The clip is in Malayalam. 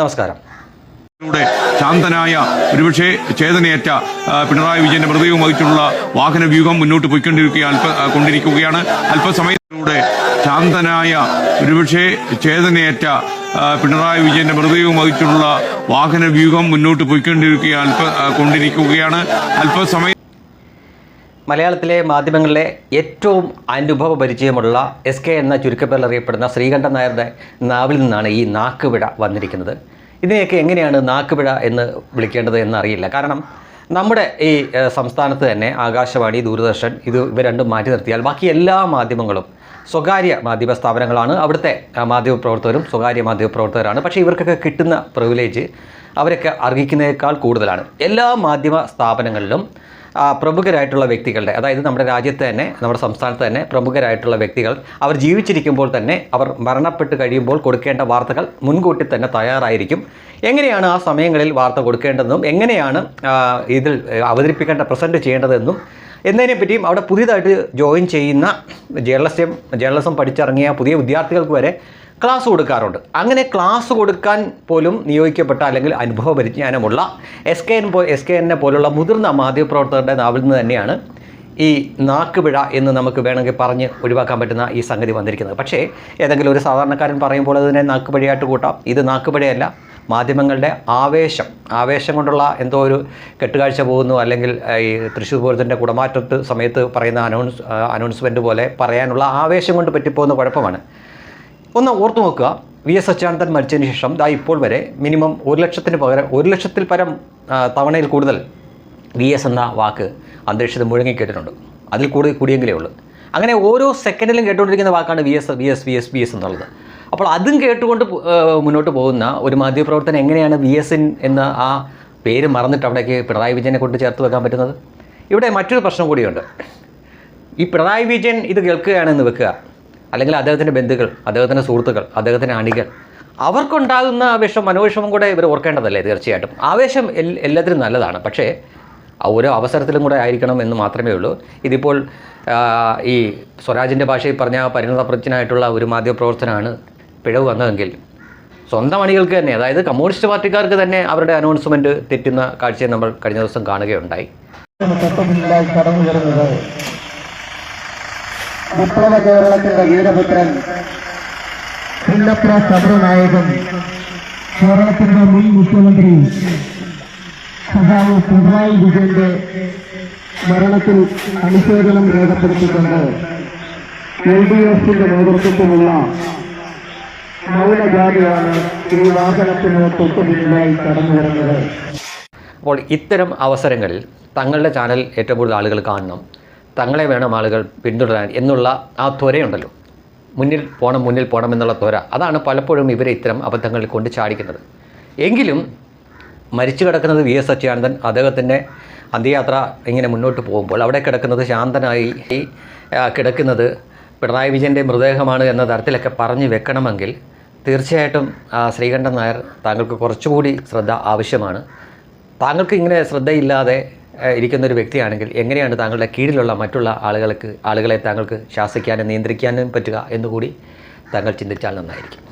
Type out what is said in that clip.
നമസ്കാരം. ശാന്തനായ ഒരുപക്ഷെ ചേതനയേറ്റ പിണറായി വിജയന്റെ മൃതദേഹം വഹിച്ചുള്ള വാഹന വ്യൂഹം മുന്നോട്ട് പോയിക്കൊണ്ടിരിക്കുക കൊണ്ടിരിക്കുകയാണ്. അല്പസമയത്തിലൂടെ ശാന്തനായ ഒരുപക്ഷെ ചേതനയേറ്റ പിണറായി വിജയന്റെ മൃതദേഹം വഹിച്ചുള്ള വാഹന വ്യൂഹം മുന്നോട്ട് പോയിക്കൊണ്ടിരിക്കുക കൊണ്ടിരിക്കുകയാണ്. അല്പസമയം മലയാളത്തിലെ മാധ്യമങ്ങളിലെ ഏറ്റവും അനുഭവ പരിചയമുള്ള എസ് കെ എന്ന ചുരുക്കപ്പേരിൽ അറിയപ്പെടുന്ന ശ്രീകണ്ഠൻ നായരുടെ നാവിൽ നിന്നാണ് ഈ നാക്കുപിഴ വന്നിരിക്കുന്നത്. ഇതിനെയൊക്കെ എങ്ങനെയാണ് നാക്കുപിഴ എന്ന് വിളിക്കേണ്ടത് എന്നറിയില്ല. കാരണം നമ്മുടെ ഈ സംസ്ഥാനത്ത് തന്നെ ആകാശവാണി ദൂരദർശൻ ഇത് ഇവ രണ്ടും മാറ്റി നിർത്തിയാൽ ബാക്കി എല്ലാ മാധ്യമങ്ങളും സ്വകാര്യ മാധ്യമ സ്ഥാപനങ്ങളാണ്. അവിടുത്തെ മാധ്യമ മാധ്യമപ്രവർത്തകരും സ്വകാര്യ മാധ്യമപ്രവർത്തകരാണ്. പക്ഷേ ഇവർക്കൊക്കെ കിട്ടുന്ന പ്രിവിലേജ് അവരൊക്കെ അർഹിക്കുന്നതിനേക്കാൾ കൂടുതലാണ്. എല്ലാ മാധ്യമ സ്ഥാപനങ്ങളിലും പ്രമുഖരായിട്ടുള്ള വ്യക്തികളുടെ അതായത് നമ്മുടെ രാജ്യത്ത് തന്നെ നമ്മുടെ സംസ്ഥാനത്ത് തന്നെ പ്രമുഖരായിട്ടുള്ള വ്യക്തികൾ അവർ ജീവിച്ചിരിക്കുമ്പോൾ തന്നെ അവർ മരണപ്പെട്ട് കഴിയുമ്പോൾ കൊടുക്കേണ്ട വാർത്തകൾ മുൻകൂട്ടി തന്നെ തയ്യാറായിരിക്കും. എങ്ങനെയാണ് ആ സമയങ്ങളിൽ വാർത്ത കൊടുക്കേണ്ടതെന്നും എങ്ങനെയാണ് ഇതിൽ അവതരിപ്പിക്കേണ്ട പ്രസന്റ് ചെയ്യേണ്ടതെന്നും എന്നതിനെ പറ്റിയും അവിടെ പുതിയതായിട്ട് ജോയിൻ ചെയ്യുന്ന ജേർണലിസം ജേർണലിസം പഠിച്ചിറങ്ങിയ പുതിയ വിദ്യാർത്ഥികൾക്ക് വരെ ക്ലാസ് കൊടുക്കാറുണ്ട്. അങ്ങനെ ക്ലാസ് കൊടുക്കാൻ പോലും നിയോഗിക്കപ്പെട്ട അല്ലെങ്കിൽ അനുഭവ പരിജ്ഞാനമുള്ള എസ് കെ എൻ പോ എസ് കെ എന്നെ പോലുള്ള മുതിർന്ന മാധ്യമപ്രവർത്തകരുടെ നാവിൽ നിന്ന് തന്നെയാണ് ഈ നാക്കുപിഴ എന്ന് നമുക്ക് വേണമെങ്കിൽ പറഞ്ഞ് ഒഴിവാക്കാൻ പറ്റുന്ന ഈ സംഗതി വന്നിരിക്കുന്നത്. പക്ഷേ ഏതെങ്കിലും ഒരു സാധാരണക്കാരൻ പറയുമ്പോൾ അതിനെ നാക്കുപിഴയായിട്ട് കൂട്ടാം. ഇത് നാക്കുപിഴയല്ല. മാധ്യമങ്ങളുടെ ആവേശം ആവേശം കൊണ്ടുള്ള എന്തോ ഒരു കെട്ടുകാഴ്ച പോകുന്നു അല്ലെങ്കിൽ ഈ തൃശ്ശൂർ പൂരത്തിന്റെ കുടമാറ്റത്ത് സമയത്ത് പറയുന്ന അനൗൺസ് അനൗൺസ്മെന്റ് പോലെ പറയാനുള്ള ആവേശം കൊണ്ട് പറ്റിപ്പോകുന്ന കുഴപ്പമാണ്. ഒന്ന് ഓർത്തു നോക്കുക വി എസ് അച്യുതാനന്ദൻ മരിച്ചതിന് ശേഷം ദാ ഇപ്പോൾ വരെ മിനിമം ഒരു ലക്ഷത്തിന് പകരം ഒരു ലക്ഷത്തിൽ പരം തവണയിൽ കൂടുതൽ വി എസ് എന്ന വാക്ക് അന്തരീക്ഷത്തിൽ മുഴങ്ങി കേട്ടിട്ടുണ്ട്. അതിൽ കൂടുതൽ കൂടിയെങ്കിലേ ഉള്ളൂ. അങ്ങനെ ഓരോ സെക്കൻഡിലും കേട്ടുകൊണ്ടിരിക്കുന്ന വാക്കാണ് V S V S V S V S എന്നുള്ളത്. അപ്പോൾ അതും കേട്ടുകൊണ്ട് മുന്നോട്ട് പോകുന്ന ഒരു മാധ്യമപ്രവർത്തനം എങ്ങനെയാണ് വി എസ് എന്ന ആ പേര് മറന്നിട്ട് അവിടേക്ക് പിണറായി വിജയനെ കൊണ്ട് ചേർത്ത് വെക്കാൻ പറ്റുന്നത്? ഇവിടെ മറ്റൊരു പ്രശ്നം കൂടിയുണ്ട്. ഈ പിണറായി വിജയൻ ഇത് കേൾക്കുകയാണെന്ന് വെക്കുക. അല്ലെങ്കിൽ അദ്ദേഹത്തിന്റെ ബന്ധുക്കൾ അദ്ദേഹത്തിന്റെ സുഹൃത്തുക്കൾ അദ്ദേഹത്തിന്റെ അണികൾ. അവർക്കുണ്ടാകുന്ന വിഷം മനോവിഷമം കൂടെ ഇവർ ഓർക്കേണ്ടതല്ലേ തീർച്ചയായിട്ടും? ആവേശം എല്ലാത്തിനും നല്ലതാണ്. പക്ഷേ ഓരോ അവസരത്തിലും കൂടെ ആയിരിക്കണം എന്ന് മാത്രമേ ഉള്ളൂ. ഇതിപ്പോൾ ഈ സ്വരാജിന്റെ ഭാഷയിൽ പറഞ്ഞ പരിണതപ്രജ്ഞനായിട്ടുള്ള ഒരു മാധ്യമപ്രവർത്തനമാണ് പിഴവ് വന്നതെങ്കിൽ സ്വന്തം അണികൾക്ക് തന്നെ അതായത് കമ്മ്യൂണിസ്റ്റ് പാർട്ടിക്കാർക്ക് തന്നെ അവരുടെ അനൗൺസ്മെന്റ് തെറ്റുന്ന കാഴ്ചയെ നമ്മൾ കഴിഞ്ഞ ദിവസം കാണുകയുണ്ടായി. വിപ്ലവ കേരളത്തിന്റെ വീരപുത്രൻ പുന്നപ്ര സബരനായകൻ കേരളത്തിന്റെ മുൻ മുഖ്യമന്ത്രി സഖാവ് പിണറായി വിജയന്റെ മരണത്തിൽ അനുശോചനം രേഖപ്പെടുത്തിക്കൊണ്ട് എൽ ഡി എഫിന്റെ നേതൃത്വത്തിലുള്ള അപ്പോൾ ഇത്തരം അവസരങ്ങളിൽ തങ്ങളുടെ ചാനൽ ഏറ്റവും കൂടുതൽ ആളുകൾ കാണണം. തങ്ങളെ വേണം ആളുകൾ പിന്തുടരാൻ എന്നുള്ള ആ ത്വരയുണ്ടല്ലോ. മുന്നിൽ പോകണം മുന്നിൽ പോകണം എന്നുള്ള ത്വര. അതാണ് പലപ്പോഴും ഇവരെ ഇത്തരം അബദ്ധങ്ങളിൽ കൊണ്ട് ചാടിക്കുന്നത്. എങ്കിലും മരിച്ചു കിടക്കുന്നത് വി എസ് സച്ചിദാനന്ദൻ അദ്ദേഹത്തിന്റെ അന്ത്യയാത്ര ഇങ്ങനെ മുന്നോട്ട് പോകുമ്പോൾ അവിടെ കിടക്കുന്നത് ശാന്തനായി കിടക്കുന്നത് പിണറായി വിജയന്റെ മൃതദേഹമാണ് എന്ന തരത്തിലൊക്കെ പറഞ്ഞു വെക്കണമെങ്കിൽ തീർച്ചയായിട്ടും ശ്രീകണ്ഠൻ നായർ താങ്കൾക്ക് കുറച്ചുകൂടി ശ്രദ്ധ ആവശ്യമാണ്. താങ്കൾക്ക് ഇങ്ങനെ ശ്രദ്ധയില്ലാതെ ഇരിക്കുന്ന ഒരു വ്യക്തിയാണെങ്കിൽ എങ്ങനെയാണ് താങ്കളുടെ കീഴിലുള്ള മറ്റുള്ള ആളുകൾക്ക് ആളുകളെ താങ്കൾക്ക് ശാസിക്കാനും നിയന്ത്രിക്കാനും പറ്റുക എന്നുകൂടി താങ്കൾ ചിന്തിച്ചാൽ നന്നായിരിക്കും.